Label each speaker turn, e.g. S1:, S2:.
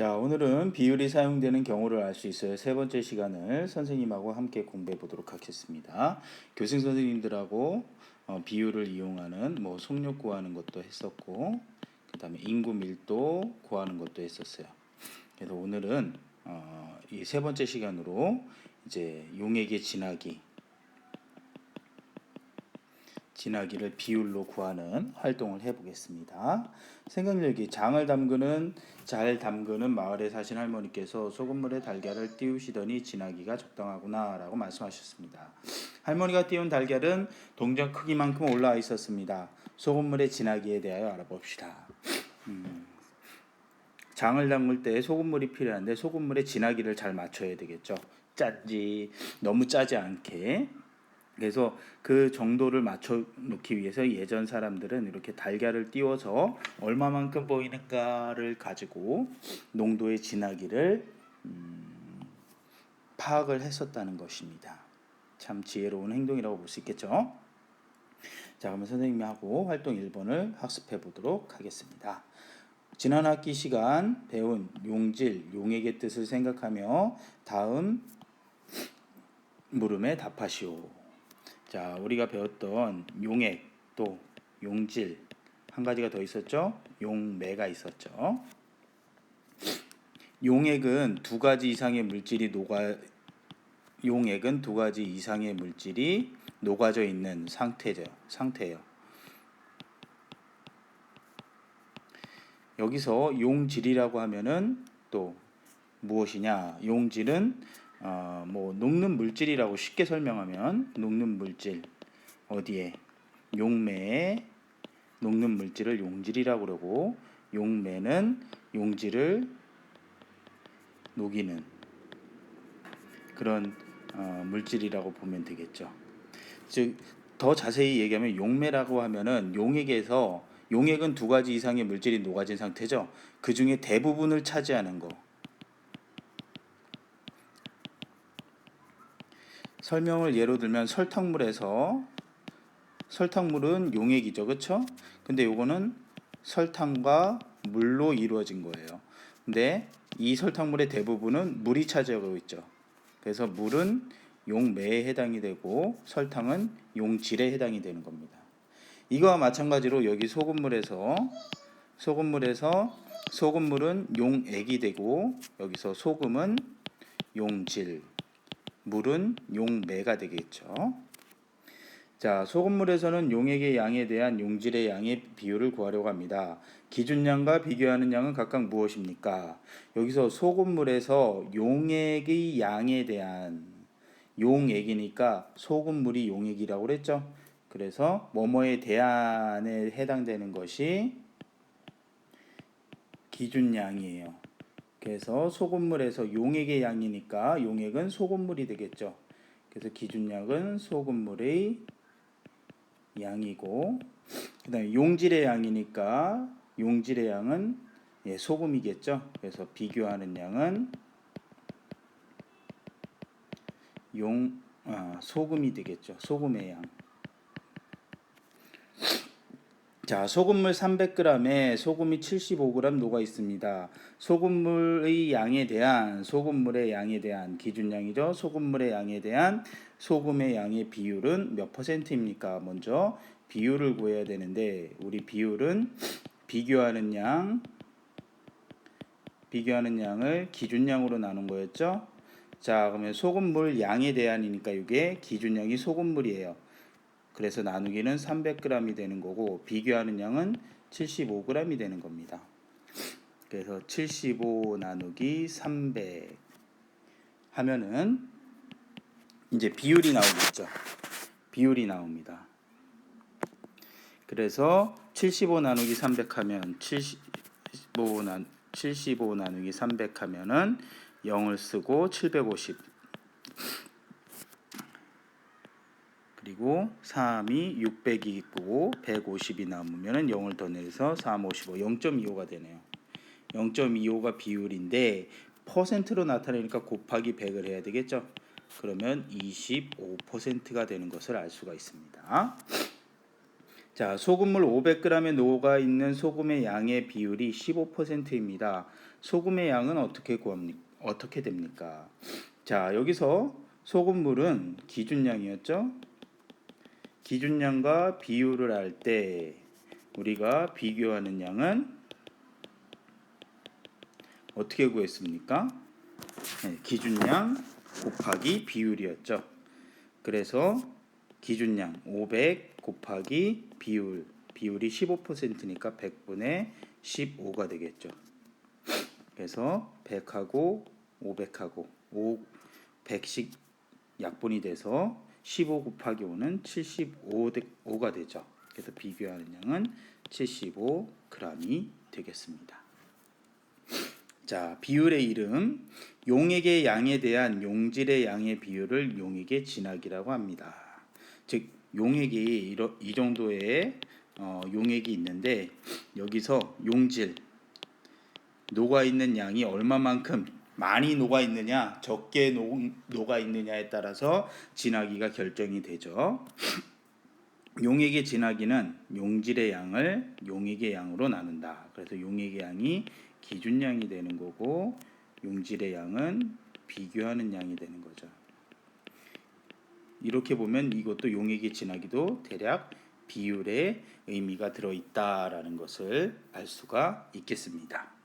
S1: 자, 오늘은 비율이 사용되는 경우를 알 수 있어요. 세 번째 시간을 선생님하고 함께 공부해 보도록 하겠습니다. 교생 선생님들하고 어, 비율을 이용하는 뭐 속력 구하는 것도 했었고, 그 다음에 인구 밀도 구하는 것도 했었어요. 그래서 오늘은 어, 이 세 번째 시간으로 이제 용액의 진하기, 진하기를 비율로 구하는 활동을 해보겠습니다. 생각력이 장을 담그는 잘 담그는 마을에 사신 할머니께서 소금물에 달걀을 띄우시더니 진하기가 적당하구나라고 말씀하셨습니다. 할머니가 띄운 달걀은 동전 크기만큼 올라와 있었습니다. 소금물의 진하기에 대하여 알아봅시다. 음, 장을 담글 때 소금물이 필요한데 소금물의 진하기를 잘 맞춰야 되겠죠. 짜지 너무 짜지 않게 그래서 그 정도를 맞춰 놓기 위해서 예전 사람들은 이렇게 달걀을 띄워서 얼마만큼 보이는가를 가지고 농도의 진하기를 음, 파악을 했었다는 것입니다. 참 지혜로운 행동이라고 볼 수 있겠죠. 자, 그러면 선생님이 하고 활동 1번을 학습해 보도록 하겠습니다. 지난 학기 시간 배운 용질, 용액의 뜻을 생각하며 다음 물음에 답하시오. 자, 우리가 배웠던 용액 또 용질 한 가지가 더 있었죠? 용매가 있었죠. 용액은 두 가지 이상의 물질이 녹아 용액은 두 가지 이상의 물질이 녹아져 있는 상태죠. 상태예요. 여기서 용질이라고 하면은 또 무엇이냐? 용질은 어, 뭐 녹는 물질이라고 쉽게 설명하면 녹는 물질 어디에 용매에 녹는 물질을 용질이라고 그러고 용매는 용질을 녹이는 그런 어, 물질이라고 보면 되겠죠. 즉 더 자세히 얘기하면 용매라고 하면은 용액에서 용액은 두 가지 이상의 물질이 녹아진 상태죠. 그 중에 대부분을 차지하는 거. 설명을 예로 들면 설탕물에서 설탕물은 용액이죠. 그렇죠? 근데 요거는 설탕과 물로 이루어진 거예요. 근데 이 설탕물의 대부분은 물이 차지하고 있죠. 그래서 물은 용매에 해당이 되고 설탕은 용질에 해당이 되는 겁니다. 이거와 마찬가지로 여기 소금물에서 소금물에서 소금물은 용액이 되고 여기서 소금은 용질 물은 용매가 되겠죠. 자, 소금물에서는 용액의 양에 대한 용질의 양의 비율을 구하려고 합니다. 기준량과 비교하는 양은 각각 무엇입니까? 여기서 소금물에서 용액의 양에 대한 용액이니까 소금물이 용액이라고 그랬죠. 그래서 뭐뭐에 대한에 해당되는 것이 기준량이에요. 그래서 소금물에서 용액의 양이니까 용액은 소금물이 되겠죠. 그래서 기준량은 소금물의 양이고 그다음에 용질의 양이니까 용질의 양은 예, 소금이겠죠. 그래서 비교하는 양은 용 아, 소금이 되겠죠. 소금의 양. 자, 소금물 300g에 소금이 75g 녹아 있습니다. 소금물의 양에 대한 소금물의 양에 대한 기준량이죠. 소금물의 양에 대한 소금의 양의 비율은 몇 퍼센트입니까? 먼저 비율을 구해야 되는데 우리 비율은 비교하는 양 비교하는 양을 기준량으로 나눈 거였죠. 자, 그러면 소금물 양에 대한이니까 이게 기준량이 소금물이에요. 그래서 나누기는 300g이 되는 거고 비교하는 양은 75g이 되는 겁니다. 그래서 75 나누기 300 하면은 이제 비율이 나오겠죠. 비율이 나옵니다. 그래서 75 나누기 300 하면 75 나, 75 나누기 300 하면은 0을 쓰고 750 그리고 3이 600이 있고 150이 남으면 0을 더 내서 3, 55, 0.25가 되네요. 0.25가 비율인데 퍼센트로 나타내니까 곱하기 100을 해야 되겠죠. 그러면 25%가 되는 것을 알 수가 있습니다. 자, 소금물 500g에 녹아 있는 소금의 양의 비율이 15%입니다. 소금의 양은 어떻게 구합니까? 어떻게 됩니까? 자, 여기서 소금물은 기준량이었죠? 기준량과 비율을 알 때 우리가 비교하는 양은 어떻게 구했습니까? 네, 기준량 곱하기 비율이었죠. 그래서 기준량 500 곱하기 비율 비율이 15%니까 100분의 15가 되겠죠. 그래서 100하고 500하고 5 100씩 약분이 돼서 15 곱하기 5는 75가 되죠. 그래서 비교하는 양은 75g이 되겠습니다. 자, 비율의 이름 용액의 양에 대한 용질의 양의 비율을 용액의 진학이라고 합니다. 즉 용액이 이러, 이 정도의 어, 용액이 있는데 여기서 용질 녹아 있는 양이 얼마만큼 많이 녹아 있느냐 적게 녹, 녹아 있느냐에 따라서 진하기가 결정이 되죠. 용액의 진하기는 용질의 양을 용액의 양으로 나눈다. 그래서 용액의 양이 기준량이 되는 거고 용질의 양은 비교하는 양이 되는 거죠. 이렇게 보면 이것도 용액의 진하기도 대략 비율의 의미가 들어 있다라는 것을 알 수가 있겠습니다.